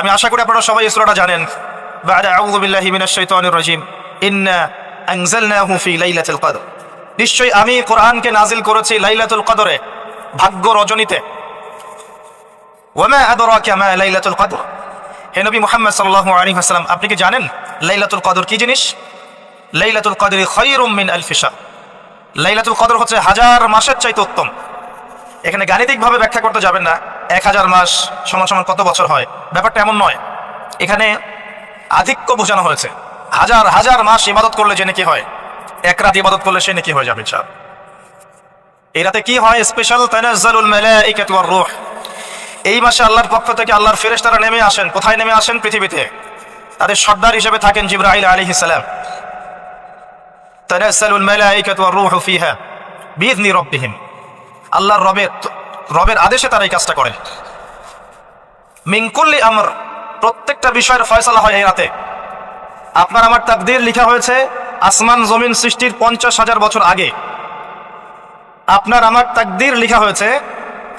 আমি আশা করি আপনারা সবাই ইসরোটা জানেন। নিশ্চয়ই আমি কোরআনকে নাজিল করেছি লাইলাতুল কদরে, ভাগ্য রজনীতে। লাইলাতুল কদর। হে মোহাম্মদ সাল্লাহ আলী হাসলাম আপনি কি জানেন লাইলাতুল কদর কি জিনিস? লাইলাতুল কদরি খৈরুমিন আলফিসা লাইলাতুল কদর হচ্ছে হাজার মাসের চাইতে উত্তম। এখানে গাণিতিকভাবে ব্যাখ্যা করতে যাবেন না। এক হাজার মাস সমান সমান কত বছর হয়? ব্যাপারটা এমন নয়। এখানে আধিক্য বোঝানো হয়েছে। হাজার হাজার মাস ইবাদত করলে যে নাকি হয়। এক রাত ইবাদত করলে সে নাকি হয়ে যাবে চার এই রাতে কি হয়? স্পেশাল তানাজ্জালুল এই মাসে আল্লাহর পক্ষ থেকে আল্লাহর ফেরেশতারা নেমে আসেন। কোথায় নেমে আসেন? পৃথিবীতে। তাদের সর্দার হিসেবে থাকেন জিব্রাইল আলাইহিস সালাম। তানাজ্জালুল মালাইকাতু ওয়ার রূহু ফিহা বিইذনি রাব্বিহিম। আল্লাহর রবের রবের আদেশে তারা এই কাজটা করে। মিনকুল্লি আমর, প্রত্যেকটা বিষয়ের ফয়সালা হয় এই রাতে। আপনার আমার তাকদির লিখা হয়েছে, আসমান জমিন সৃষ্টির পঞ্চাশ হাজার বছর আগে। আপনার আমার তাকদির লিখা হয়েছে,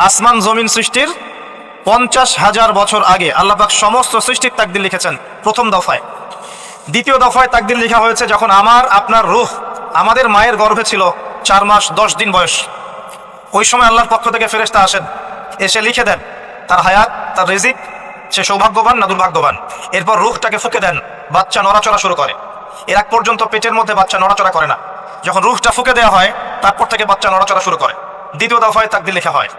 আসমান জমিন সৃষ্টির পঞ্চাশ হাজার বছর আগে। আল্লাহ পাক সমস্ত সৃষ্টির তাকদির লিখেছেন প্রথম দফায়। দ্বিতীয় দফায় তাকদির লিখা হয়েছে যখন আমার, আপনার রুহ, আমাদের মায়ের গর্ভে ছিল চার মাস দশ দিন বয়স। ওই সময় আল্লাহর পক্ষ থেকে ফেরেস্তা আসেন। এসে লিখে দেন, তার হায়াত, তার রিজিক, সে সৌভাগ্যবান না দুর্ভাগ্যবান? এরপর রুখটাকে ফুকে দেন, বাচ্চা নড়াচড়া শুরু করে। এর আগ পর্যন্ত পেটের মধ্যে বাচ্চা নড়াচড়া করে না। যখন রুখটা ফুকে দেওয়া হয়, তারপর থেকে বাচ্চা নড়াচড়া শুরু করে। দ্বিতীয় দফায় তাকদির লেখা হয়।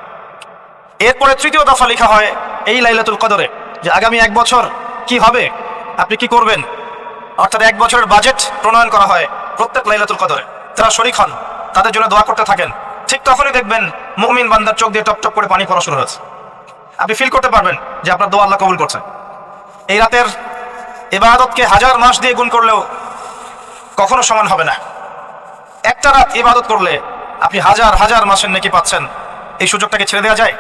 এরপরে তৃতীয় দফা লেখা হয় এই লাইলাতুল কদরে, যে আগামী এক বছর কি হবে? আপনি কি করবেন? অর্থাৎ এক বছরের বাজেট প্রণয়ন করা হয় প্রত্যেক লাইলাতুল কদরে। তারা শরিক হন, তাদের জন্য দোয়া করতে থাকেন। ঠিক তখনই দেখবেন মুমিন বান্দার চোখ দিয়ে টপ টপ করে পানি পড়া শুরু হয়েছে। আপনি ফিল করতে পারবেন যে আপনার দোয়া আল্লাহ কবুল করছে। এই রাতের ইবাদতকে হাজার মাস দিয়ে গুণ করলেও কখনো সমান হবে না। একটা রাত ইবাদত করলে আপনি হাজার হাজার মাসের নাকি পাচ্ছেন। এই সুযোগটাকে ছেড়ে দেওয়া যায়?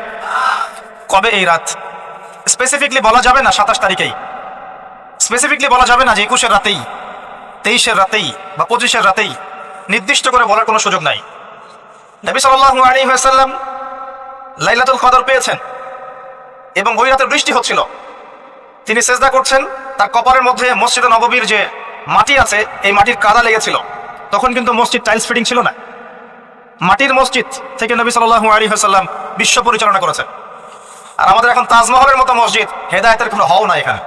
কবে এই রাত? স্পেসিফিকলি বলা যাবে না সাতাশ তারিখেই। স্পেসিফিকলি বলা যাবে না যে একুশের রাতেই, তেইশের রাতেই বা পঁচিশের রাতেই। নির্দিষ্ট করে বলার কোনো সুযোগ নাই। নবী সাল্লাল্লাহু আলাইহি ওয়াসাল্লাম লাইলাতুল কদর পেয়েছেন এবং ওই রাতে বৃষ্টি হচ্ছিল। তিনি সেজদা করছেন, তার কপারের মধ্যে মসজিদে নববীর যে মাটি আছে, এই মাটির কাদা লেগেছিল। তখন কিন্তু মসজিদ টাইলস ফিটিং ছিল না। মাটির মসজিদ থেকে নবী সাল্লাল্লাহু আলাইহি ওয়াসাল্লাম বিশ্ব পরিচালনা করেছেন। আর আমাদের এখন তাজমহলের মতো মসজিদ, হেদায়েতের কোনো হও না এখানে।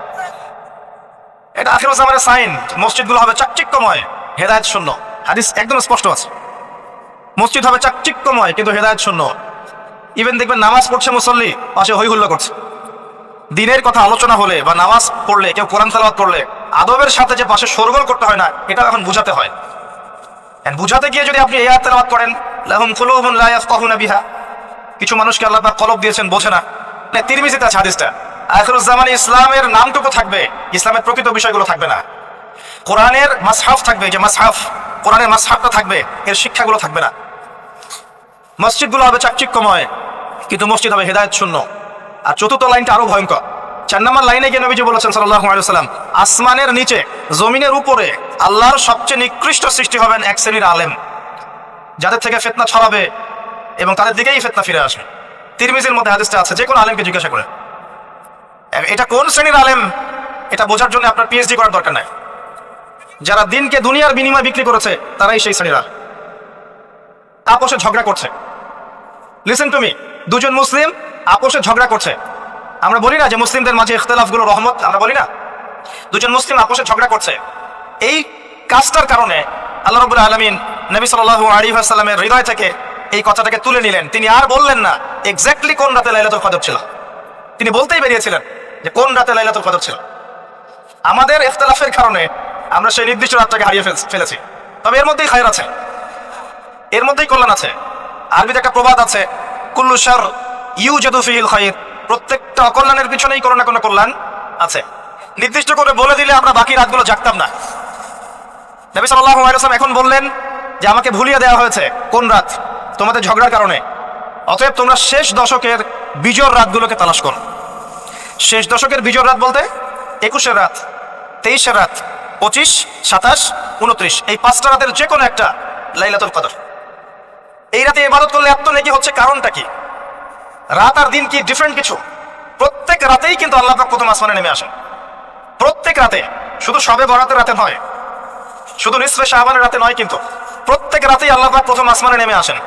এটা আখির জামানের সাইন। মসজিদগুলো হবে চাকচিক্যময়, হেদায়েত শূন্য। হাদিস একদম স্পষ্ট আছে। মসজিদ হবে চাকচিক্যময়, কিন্তু হেদায়েত শূন্য। ইভেন দেখবেন নামাজ পড়ছে মুসল্লি, পাশে হই হুল্লো করছে। দিনের কথা আলোচনা হলে বা নামাজ পড়লে, কেউ কোরআন তালাবাদ করলে, আদবের সাথে যে পাশে সরগোল করতে হয় না, এটা এখন বুঝাতে হয়। বুঝাতে গিয়ে যদি আপনি এই আয়াত করেন বিহা। কিছু মানুষকে আল্লাহ কলব দিয়েছেন, বোঝে না। মানে তিরমিজিতে আছে হাদিসটা। আখিরুজ জামানে ইসলামের নামটুকু থাকবে, ইসলামের প্রকৃত বিষয়গুলো থাকবে না। কোরআনের মাসহাফ থাকবে, যে মাসহাফ, কোরআনের মাসহাফটা থাকবে, এর শিক্ষাগুলো থাকবে না। মসজিদগুলো হবে চাকচিক্যময়, কিন্তু মসজিদ হবে হেদায়ত শূন্য আর চতুর্থ লাইনটা আরও ভয়ঙ্কর। চার নম্বর লাইনে গিয়ে নবীজি বলেছেন সাল্লাম আসমানের নিচে, জমিনের উপরে আল্লাহর সবচেয়ে নিকৃষ্ট সৃষ্টি হবেন এক শ্রেণির আলেম। যাদের থেকে ফেতনা ছড়াবে এবং তাদের দিকেই ফেতনা ফিরে আসবে। তিরমিজির মধ্যে হাদিসটা আছে যে কোনো আলেমকে জিজ্ঞাসা করে। এটা কোন শ্রেণির আলেম? এটা বোঝার জন্য আপনার পিএইচডি করার দরকার নাই। যারা দিনকে দুনিয়ার বিনিময় বিক্রি করেছে, তারাই সেই শ্রেণীরা আপোষে ঝগড়া করছে। লিসেন টু মি দুজন মুসলিম আপোষে ঝগড়া করছে। আমরা বলি না যে মুসলিমদের মাঝে ইখতলাফগুলো রহমত, আমরা বলি না। দুজন মুসলিম আপোষে ঝগড়া করছে। এই কাজটার কারণে আল্লাহ রবুল আলমিন নবী সাল আলী হৃদয় থেকে এই কথাটাকে তুলে নিলেন। তিনি আর বললেন না এক্স্যাক্টলি কোন রাতে লাইলাতুল কদর ছিল। তিনি বলতেই বেরিয়েছিলেন যে কোন রাতে লাইলাতুল কদর ছিল। আমাদের ইখতলাফের কারণে আমরা সেই নির্দিষ্ট রাতটাকে হারিয়ে ফেল- ফেলেছি। তবে এর মধ্যেই খায়ের আছে। এর মধ্যেই কল্যাণ আছে। আরবিতে একটা প্রবাদ আছে, কুল্লু শার ইউ জাদু ফিহিল খাইর প্রত্যেকটা অকল্যাণের পিছনেই কোনো না কোনো কল্যাণ আছে। নির্দিষ্ট করে বলে দিলে আমরা বাকি রাতগুলো জাগতাম না। নবী সাল্লাল্লাহু আলাইহি ওয়াসাল্লাম এখন বললেন যে, আমাকে ভুলিয়ে দেওয়া হয়েছে কোন রাত? তোমাদের ঝগড়ার কারণে। অতএব তোমরা শেষ দশকের বিজয় রাতগুলোকে তালাশ করো। শেষ দশকের বিজয় রাত বলতে একুশের রাত, তেইশের রাত, পঁচিশ, সাতাশ, উনত্রিশ, এই পাঁচটা রাতের যে কোনো একটা লাইলাতুল কদর। এই রাতে এবারত করলে এত নেকি হচ্ছে কারণটা কি? রাত আর দিন কি ডিফারেন্ট কিছু? প্রত্যেক রাতেই কিন্তু আল্লাহ পাক প্রথম আসমানে নেমে আসেন। প্রত্যেক রাতে, শুধু সবে বরাতের রাতে নয়, শুধু নিসফে শাহবানের রাতে নয় কিন্তু প্রত্যেক রাতেই আল্লাহ পাক প্রথম আসমানে নেমে আসেন।